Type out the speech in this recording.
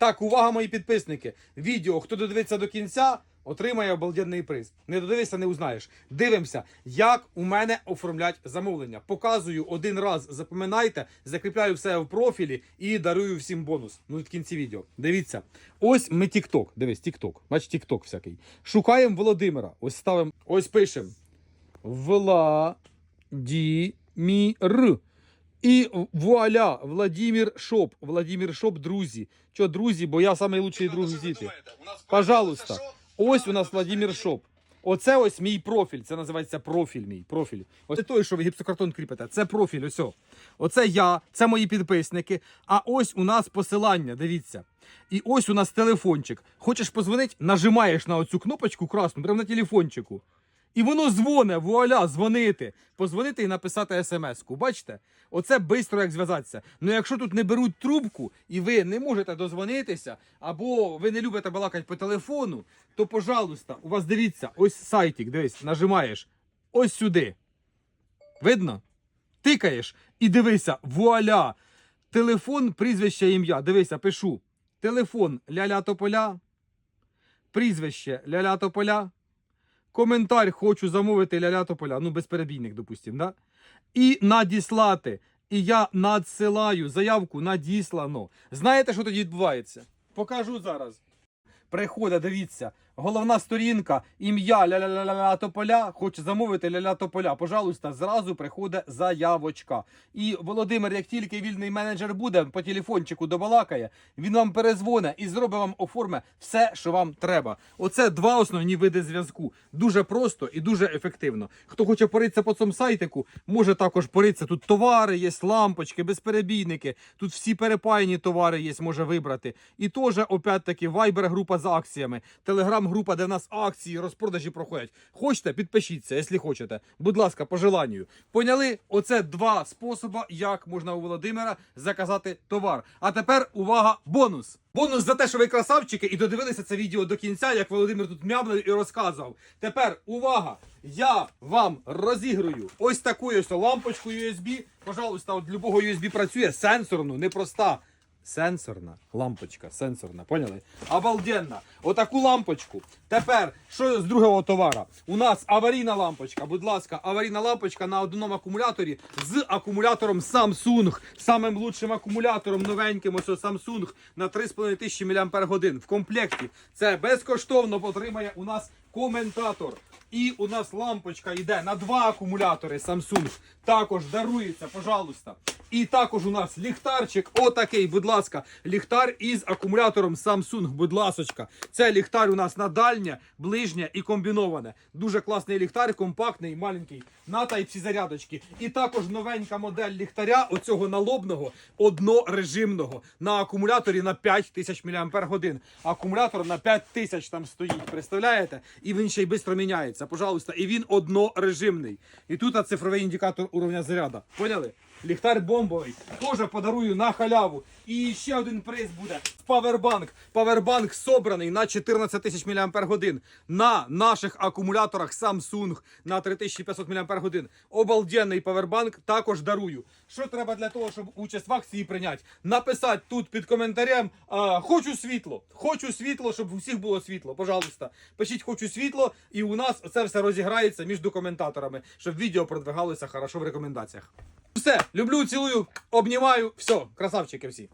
Так, увага, мої підписники. Відео, хто додивиться до кінця, отримає обалденний приз. Не додивишся, не узнаєш. Дивимося, як у мене оформлять замовлення. Показую один раз, запам'ятайте, закріпляю все в профілі і дарую всім бонус. Ну, в кінці відео. Дивіться. Ось ми TikTok. Дивись, TikTok. Бач, TikTok всякий. Шукаємо Володимира. Ось ставимо, ось пишемо. Владимир. І вуаля, Владимир Шоп. Владимир Шоп, друзі. Що, друзі, бо я найкращий друг в світі. Пожалуйста. Ось у нас Владимир Шоп. Оце ось мій профіль. Це називається профіль мій. Профіль. Ось той, що ви гіпсокартон кріпите. Це профіль. Ось. Оце я, це мої підписники. А ось у нас посилання. Дивіться. І ось у нас телефончик. Хочеш позвонити, нажимаєш на оцю кнопочку красну, прямо на телефончику. І воно дзвоне, вуаля, дзвонити. Позвонити і написати смс-ку. Бачите? Оце швидко як зв'язатися. Ну якщо тут не беруть трубку і ви не можете дозвонитися, або ви не любите балакати по телефону, то, пожалуйста, у вас дивіться, ось сайтик, дивись, нажимаєш ось сюди. Видно? Тикаєш і дивися, вуаля. Телефон, прізвище, ім'я. Дивися, пишу. Телефон Ляля Тополя. Прізвище Ляля Тополя. Коментар хочу замовити ляля тополя. Ну, безперебійник, допустим, да? І надіслати. І я надсилаю заявку надіслано. Знаєте, що тоді відбувається? Покажу зараз. Приходить, дивіться, головна сторінка, ім'я ля-ля-ля-ля тополя, хоче замовити ля-ля тополя. Пожалуйста, зразу приходить заявочка. І Володимир, як тільки вільний менеджер буде, по телефончику добалакає, він вам перезвоне і зробить вам оформе все, що вам треба. Оце два основні види зв'язку. Дуже просто і дуже ефективно. Хто хоче поритися по цьому сайтику, може також поритися. Тут товари є, лампочки, безперебійники. Тут всі перепаяні товари є, може вибрати. І теж, опять-таки, Viber група з акціями, телеграм-група, де в нас акції, розпродажі проходять. Хочете, підпишіться, якщо хочете. Будь ласка, по желанню. Поняли? Оце два способи, як можна у Володимира заказати товар. А тепер увага, бонус! Бонус за те, що ви красавчики і додивилися це відео до кінця, як Володимир тут мямлив і розказував. Тепер увага! Я вам розіграю ось таку ось лампочку USB. Пожалуйста, от любого USB працює сенсорну, непроста. Сенсорна лампочка, сенсорна, поняли? Обалденна. Отаку лампочку. Тепер, що з другого товара? У нас аварійна лампочка. Будь ласка, аварійна лампочка на одному акумуляторі з акумулятором Samsung. Самим лучшим акумулятором новеньким ось Samsung на 3,5 тисячі мАч в комплекті. Це безкоштовно отримає у нас коментатор. І у нас лампочка йде на два акумулятори Samsung. Також дарується, пожалуйста. І також у нас ліхтарчик, отакий, будь ласка, ліхтар із акумулятором Samsung, будь ласочка. Це ліхтар у нас на дальнє, ближнє і комбіноване. Дуже класний ліхтар, компактний, маленький, на Type-C зарядочки. І також новенька модель ліхтаря, оцього налобного, однорежимного, на акумуляторі на 5000 мАч. Акумулятор на 5000 там стоїть, представляєте? І він ще й швидко міняється, пожалуйста. І він однорежимний. І тут цифровий індикатор уровня заряду. Поняли? Ліхтар бомбовий. Теж подарую на халяву. І ще один приз буде. Павербанк. Павербанк собраний на 14 тисяч мАч. На наших акумуляторах Samsung на 3500 мАч. Обалденний павербанк також дарую. Що треба для того, щоб участь в акції прийняти? Написати тут під коментарем а, Хочу світло. Хочу світло, щоб у всіх було світло. Пожалуйста. Пишіть хочу світло, і у нас це все розіграється між коментаторами, щоб відео продвигалося хорошо в рекомендаціях. Все, люблю, цілую, обнімаю. Все, красавчики всі.